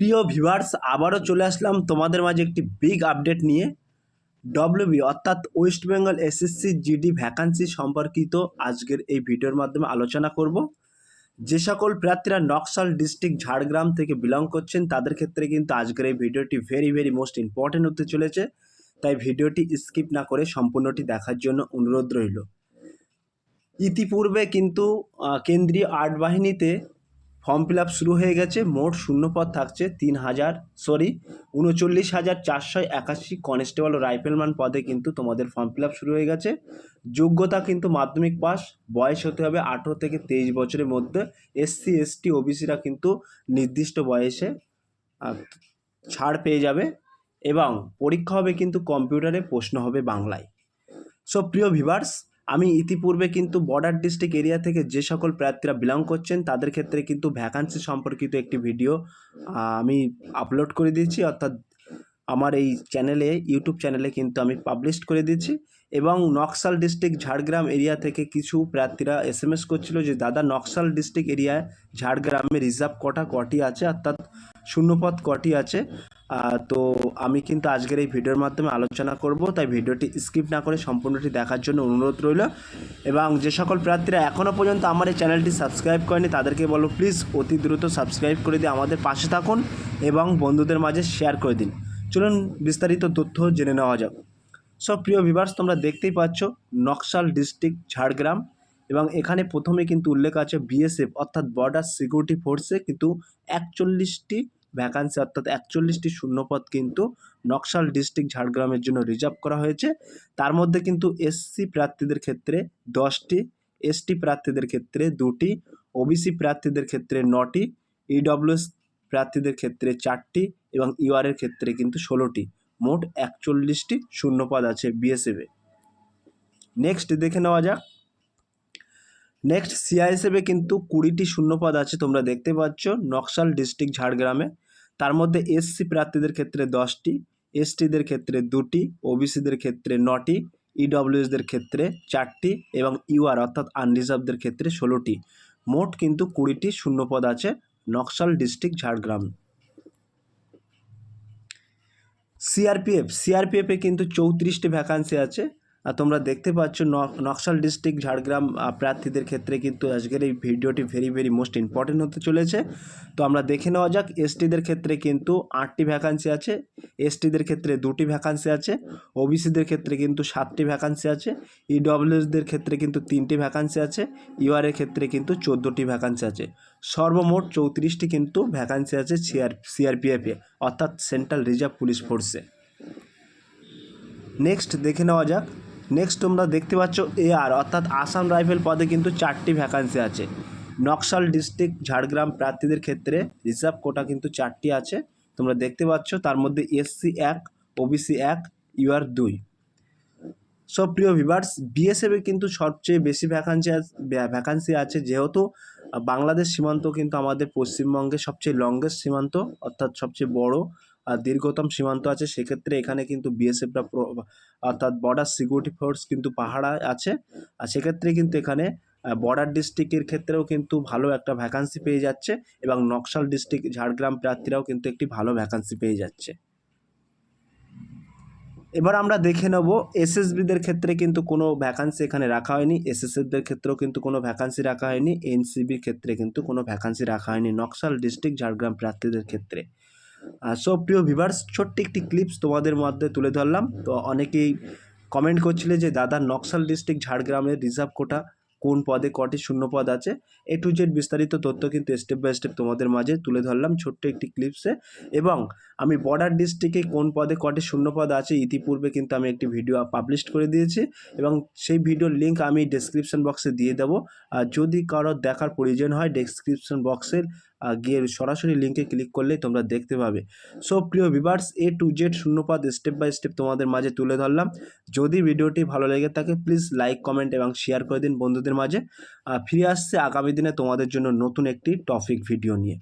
প্রিয় ভিভার্স আবারও চলে আসলাম তোমাদের মাঝে একটি বিগ আপডেট নিয়ে। ডব্লিউবি অর্থাৎ West Bengal SSC GD vacancy সম্পর্কিত আজকের এই ভিডিওর মাধ্যমে আলোচনা করব। যে সকল প্রার্থীরা নকশাল ডিস্ট্রিক্ট ঝাড়গ্রাম থেকে বিলং করছেন, তাদের ক্ষেত্রে কিন্তু আজকের এই ভিডিওটি ভেরি ভেরি মোস্ট ইম্পর্টেন্ট হতে চলেছে। তাই ভিডিওটি স্কিপ না করে সম্পূর্ণটি দেখার জন্য অনুরোধ রইল। ইতিপূর্বে কিন্তু কেন্দ্রীয় আর্ট বাহিনীতে ফর্ম ফিল শুরু হয়ে গেছে, মোট শূন্যপদ থাকছে তিন হাজার সরি উনচল্লিশ হাজার চারশো একাশি কনস্টেবল ও রাইফেলম্যান পদে কিন্তু তোমাদের ফর্ম ফিল শুরু হয়ে গেছে। যোগ্যতা কিন্তু মাধ্যমিক পাস, বয়স হতে হবে আঠেরো থেকে তেইশ বছরের মধ্যে। এসসি, এসটি, ওবিসিরা কিন্তু নির্দিষ্ট বয়সে ছাড় পেয়ে যাবে এবং পরীক্ষা হবে কিন্তু কম্পিউটারে প্রশ্ন হবে বাংলায়। সো প্রিয় ভিভার্স আমি ইতিপূর্বে কিন্তু বর্ডার ডিস্ট্রিক্ট এরিয়া থেকে যে সকল প্রার্থীরা বিলং করছেন, তাদের ক্ষেত্রে কিন্তু ভ্যাকান্সি সম্পর্কিত একটি ভিডিও আমি আপলোড করে দিয়েছি। অর্থাৎ আমার এই চ্যানেলে ইউটিউব চ্যানেলে কিন্তু আমি পাবলিশ করে দিয়েছি। এবং নকশাল ডিস্ট্রিক্ট ঝাড়গ্রাম এরিয়া থেকে কিছু প্রার্থীরা এস এম এস করছিল যে, দাদা, নকশাল ডিস্ট্রিক্ট এরিয়ায় ঝাড়গ্রামে রিজার্ভ কটা কটি আছে? অর্থাৎ শূন্যপদ কটি আছে? তো আমি কিন্তু আজকের এই ভিডিওর মাধ্যমে আলোচনা করব, তাই ভিডিওটি স্কিপ না করে সম্পূর্ণটি দেখার জন্য অনুরোধ রইল। এবং যে সকল প্রার্থীরা এখনও পর্যন্ত আমার এই চ্যানেলটি সাবস্ক্রাইব করেনি, তাদেরকে বলব প্লিজ অতি দ্রুত সাবস্ক্রাইব করে দিয়ে আমাদের পাশে থাকুন এবং বন্ধুদের মাঝে শেয়ার করে দিন। চলুন বিস্তারিত তথ্য জেনে নেওয়া যাক। সব প্রিয় ভিভার্স তোমরা দেখতেই পাচ্ছ নকশাল ডিস্ট্রিক্ট ঝাড়গ্রাম এবং এখানে প্রথমে কিন্তু উল্লেখ আছে বিএসএফ, অর্থাৎ বর্ডার সিকিউরিটি ফোর্সে কিন্তু একচল্লিশটি ভ্যাকান্সি অর্থাৎ একচল্লিশটি শূন্যপদ কিন্তু নকশাল ডিস্ট্রিক্ট ঝাড়গ্রামের জন্য রিজার্ভ করা হয়েছে। তার মধ্যে কিন্তু এসসি প্রার্থীদের ক্ষেত্রে দশটি এসটি প্রার্থীদের ক্ষেত্রে দুটি ওবিসি প্রার্থীদের ক্ষেত্রে নটি ইডব্লিউএস প্রার্থীদের ক্ষেত্রে চারটি এবং ইউআরের ক্ষেত্রে কিন্তু ষোলোটি। মোট একচল্লিশটি শূন্যপদ আছে বিএসএফে নেক্সট দেখে নেওয়া যাক। নেক্সট সিআইএসএফে কিন্তু কুড়িটি শূন্যপদ আছে তোমরা দেখতে পাচ্ছ। নকশাল ডিস্ট্রিক্ট ঝাড়গ্রামে। তার মধ্যে এসসি প্রার্থীদের ক্ষেত্রে দশটি, এসটিদের ক্ষেত্রে দুটি, ওবিসিদের ক্ষেত্রে নটি, ইডব্লিউএসদের ক্ষেত্রে চারটি এবং ইউআর অর্থাৎ আনরিজার্ভদের ক্ষেত্রে ষোলোটি। মোট কিন্তু কুড়িটি শূন্যপদ আছে নকশাল ডিস্ট্রিক্ট ঝাড়গ্রাম। সিআরপিএফ, সিআরপিএফে কিন্তু চৌত্রিশটি ভ্যাকান্সি আছে। তোমরা দেখতে পাচ্ছ নকশাল ডিস্ট্রিক্ট, ঝাড়গ্রাম প্রার্থীদের ক্ষেত্রে কিন্তু আজকের এই ভিডিওটি ভেরি ভেরি মোস্ট ইম্পর্টেন্ট হতে চলেছে। তো আমরা দেখে নেওয়া যাক, এসটিদের ক্ষেত্রে কিন্তু আটটি ভ্যাকান্সি আছে, এসটিদের ক্ষেত্রে দুটি ভ্যাকান্সি আছে, ওবিসিদের ক্ষেত্রে কিন্তু সাতটি ভ্যাকান্সি আছে, ইডব্লিউএসদের ক্ষেত্রে কিন্তু তিনটি ভ্যাকান্সি আছে ইউআরের ক্ষেত্রে কিন্তু চোদ্দোটি ভ্যাকান্সি আছে। সর্বমোট চৌত্রিশটি কিন্তু ভ্যাকান্সি আছে সিআর সিআরপিএফে অর্থাৎ সেন্ট্রাল রিজার্ভ পুলিশ ফোর্সে নেক্সট দেখে নেওয়া যাক নেক্সট তোমরা দেখতে পাচ্ছ এআর অর্থাৎ আসাম রাইফেল পদে কিন্তু চারটি ভ্যাকান্সি আছে। নকশাল ডিস্ট্রিক্ট ঝাড়গ্রাম প্রার্থীদের ক্ষেত্রে রিজার্ভ কোটা কিন্তু চারটি আছে। তোমরা দেখতে পাচ্ছ তার মধ্যে এসসি এক ওবিসি এক ইউআর দুই। সব প্রিয় ভিভার্স বিএসএফে কিন্তু সবচেয়ে বেশি ভ্যাকান্সি ভ্যাকান্সি আছে যেহেতু বাংলাদেশ সীমান্ত কিন্তু আমাদের পশ্চিমবঙ্গের সবচেয়ে লংগেস্ট সীমান্ত, অর্থাৎ সবচেয়ে বড়। দীর্ঘতম সীমান্ত আছে, সেক্ষেত্রে এখানে কিন্তু বিএসএফরা অর্থাৎ বর্ডার সিকিউরিটি ফোর্স কিন্তু পাহাড়ায় আছে। আর সেক্ষেত্রে কিন্তু এখানে বর্ডার ডিস্ট্রিক্টের ক্ষেত্রেও কিন্তু ভালো একটা ভ্যাকান্সি পেয়ে যাচ্ছে এবং নকশাল ডিস্ট্রিক্ট ঝাড়গ্রাম প্রার্থীরাও কিন্তু একটি ভালো ভ্যাকান্সি পেয়ে যাচ্ছে। এবার আমরা দেখে নেব এসএসবিদের ক্ষেত্রে কিন্তু কোনো ভ্যাকান্সি এখানে রাখা হয়নি। এসএসএফদের ক্ষেত্রেও কিন্তু কোনো ভ্যাকান্সি রাখা হয়নি। এনসিবির ক্ষেত্রে কিন্তু কোনো ভ্যাকান্সি রাখা হয়নি নকশাল ডিস্ট্রিক্ট ঝাড়গ্রাম প্রার্থীদের ক্ষেত্রে। সো প্রিয় ভিভার্স ছোট্ট একটি ক্লিপস তোমাদের মধ্যে তুলে ধরলাম। তো অনেকেই কমেন্ট করছিলে যে, দাদা নকশাল ডিস্ট্রিক্ট ঝাড়গ্রামের রিজার্ভ কোটা কোন পদে কটি শূন্য পদ আছে? এ টু জেড বিস্তারিত তথ্য কিন্তু স্টেপ বাই স্টেপ তোমাদের মাঝে তুলে ধরলাম ছোট্ট একটি ক্লিপসে এবং আমি বর্ডার ডিস্ট্রিক্টে কোন পদে কটি শূন্য পদ আছে ইতিপূর্বে কিন্তু আমি একটি ভিডিও পাবলিশ করে দিয়েছি। এবং সেই ভিডিওর লিঙ্ক আমি ডেসক্রিপশন বক্সে দিয়ে দেবো। আর যদি কারোর দেখার প্রয়োজন হয় ডেসক্রিপশন বক্সের গিয়ে সরাসরি লিঙ্কে ক্লিক করলেই তোমরা দেখতে পাবে। সো প্রিয় ভিভার্স এ টু জেড শূন্যপদ স্টেপ বাই স্টেপ তোমাদের মাঝে তুলে ধরলাম। যদি ভিডিওটি ভালো লেগে থাকে প্লিজ লাইক কমেন্ট এবং শেয়ার করে দিন বন্ধুদের মাঝে। ফিরে আসছে আগামী দিনে তোমাদের জন্য নতুন একটি টপিক ভিডিও নিয়ে।